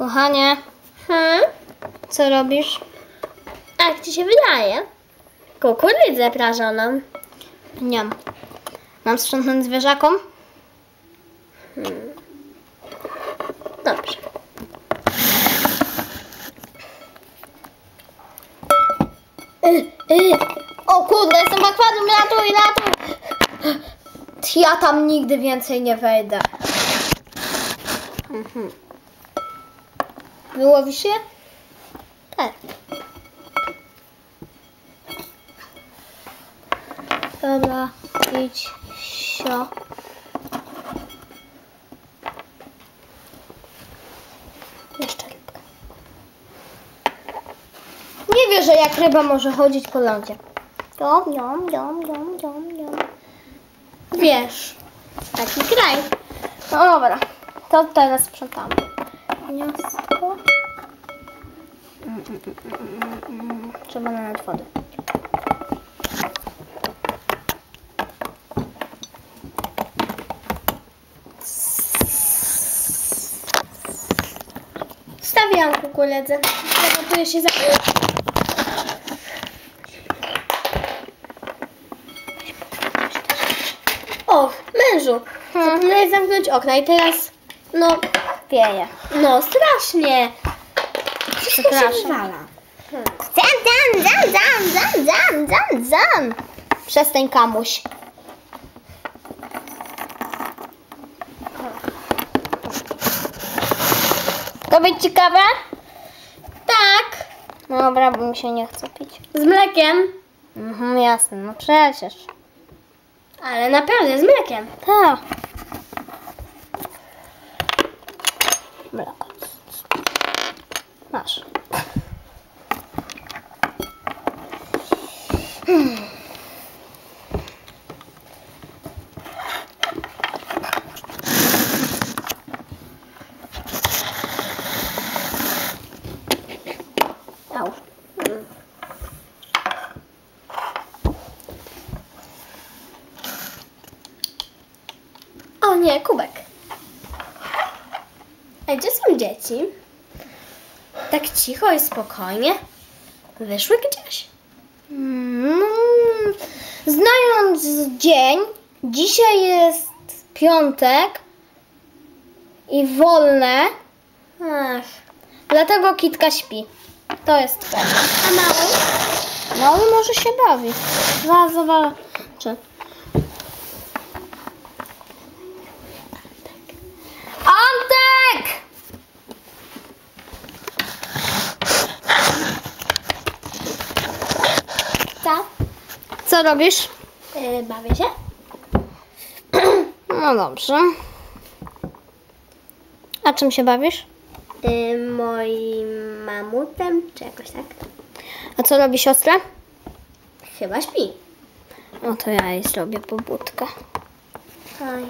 Kochanie, Hmm? co robisz? A jak ci się wydaje? Kukurydzę prażoną. Nie. Mam sprzątnąć zwierzakom? Dobrze. Y, y. O kurde, jestem w akwarium, ratuj, ratuj! Ja tam nigdy więcej nie wejdę. Mhm. Wyłowisz je? Tak. Dobra, idź, sio. Jeszcze rybka. Nie wie, że jak ryba może chodzić po lądzie. Dom, dom, dom, dom, dom, dom. Wiesz. Taki kraj. No dobra, to teraz sprzątamy. Gniazdko. Trzeba nalać wody. Stawiałam kukurydzę. Zagotuję się za... Och, mężu. Hmm. Zapomniałeś zamknąć okna i teraz... No, Wieje. no strasznie. Przepraszam. Zam, zam, zam, zam, zam, zam, zam, zam. Przestań kamuś. To być ciekawe? Tak, No dobra, bo mi się nie chce pić. z mlekiem. Mhm, jasne, no przecież. Ale naprawdę z mlekiem. Tak. Nie, kubek. A gdzie są dzieci? Tak cicho i spokojnie. Wyszły gdzieś. Mm, znając dzień, dzisiaj jest piątek i wolne, Ach, dlatego Kitka śpi. To jest pewne. a mały? Ale może się bawi. Zaraz zobaczę. Antek! Co? Co robisz? Yy, bawię się? No dobrze. A czym się bawisz? Yy, moim mamutem, czy jakoś tak? A co robi siostra? Chyba śpi. No to ja jej zrobię pobudkę. Oj.